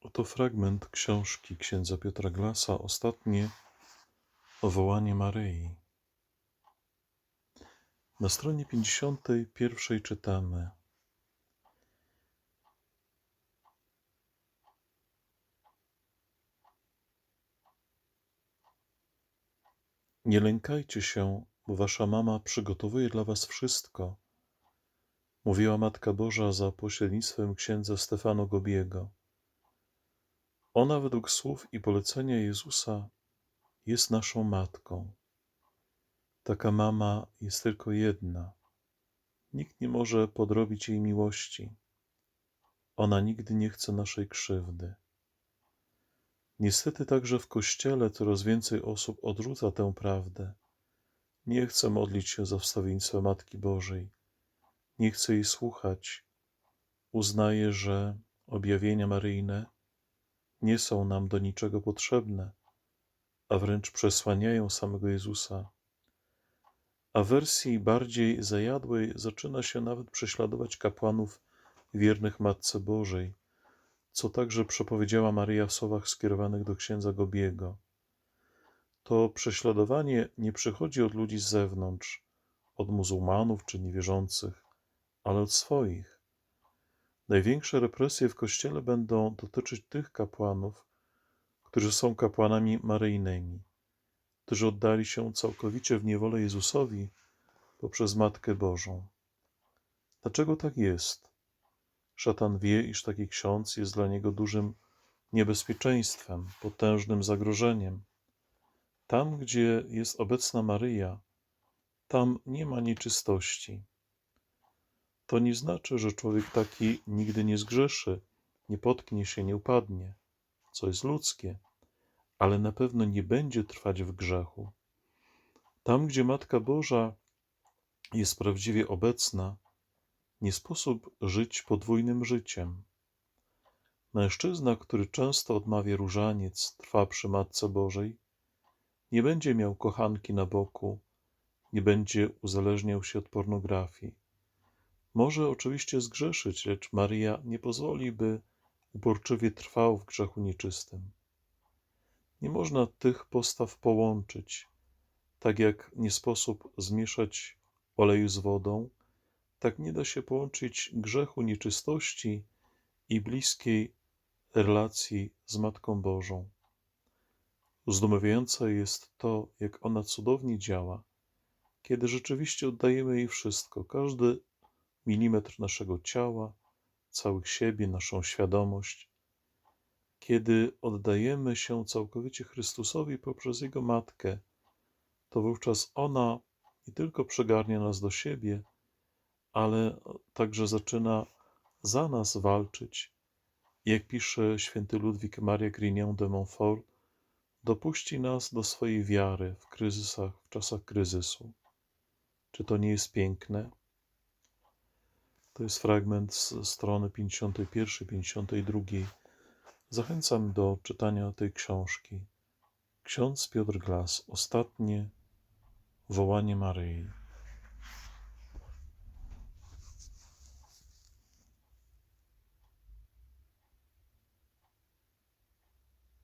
Oto fragment książki księdza Piotra Glasa, ostatnie wołanie Maryi. Na stronie 51 czytamy: Nie lękajcie się, bo wasza mama przygotowuje dla was wszystko, mówiła Matka Boża za pośrednictwem księdza Stefano Gobiego. Ona według słów i polecenia Jezusa jest naszą matką. Taka mama jest tylko jedna. Nikt nie może podrobić jej miłości. Ona nigdy nie chce naszej krzywdy. Niestety także w Kościele coraz więcej osób odrzuca tę prawdę. Nie chce modlić się za wstawiennictwo Matki Bożej. Nie chce jej słuchać. Uznaje, że objawienia maryjne nie są nam do niczego potrzebne, a wręcz przesłaniają samego Jezusa. A wersji bardziej zajadłej zaczyna się nawet prześladować kapłanów wiernych Matce Bożej, co także przepowiedziała Maryja w słowach skierowanych do księdza Gobiego. To prześladowanie nie przychodzi od ludzi z zewnątrz, od muzułmanów czy niewierzących, ale od swoich. Największe represje w Kościele będą dotyczyć tych kapłanów, którzy są kapłanami maryjnymi, którzy oddali się całkowicie w niewolę Jezusowi poprzez Matkę Bożą. Dlaczego tak jest? Szatan wie, iż taki ksiądz jest dla niego dużym niebezpieczeństwem, potężnym zagrożeniem. Tam, gdzie jest obecna Maryja, tam nie ma nieczystości. To nie znaczy, że człowiek taki nigdy nie zgrzeszy, nie potknie się, nie upadnie, co jest ludzkie, ale na pewno nie będzie trwać w grzechu. Tam, gdzie Matka Boża jest prawdziwie obecna, nie sposób żyć podwójnym życiem. Mężczyzna, który często odmawia różaniec, trwa przy Matce Bożej, nie będzie miał kochanki na boku, nie będzie uzależniał się od pornografii. Może oczywiście zgrzeszyć, lecz Maria nie pozwoli, by uporczywie trwał w grzechu nieczystym. Nie można tych postaw połączyć, tak jak nie sposób zmieszać oleju z wodą, tak nie da się połączyć grzechu nieczystości i bliskiej relacji z Matką Bożą. Zdumiewające jest to, jak ona cudownie działa, kiedy rzeczywiście oddajemy jej wszystko, każdy milimetr naszego ciała, całych siebie, naszą świadomość. Kiedy oddajemy się całkowicie Chrystusowi poprzez Jego Matkę, to wówczas ona nie tylko przygarnia nas do siebie, ale także zaczyna za nas walczyć. Jak pisze święty Ludwik Maria Grignon de Montfort, dopuści nas do swojej wiary w kryzysach, w czasach kryzysu. Czy to nie jest piękne? To jest fragment z strony 51-52. Zachęcam do czytania tej książki. Ksiądz Piotr Glas, ostatnie wołanie Maryi.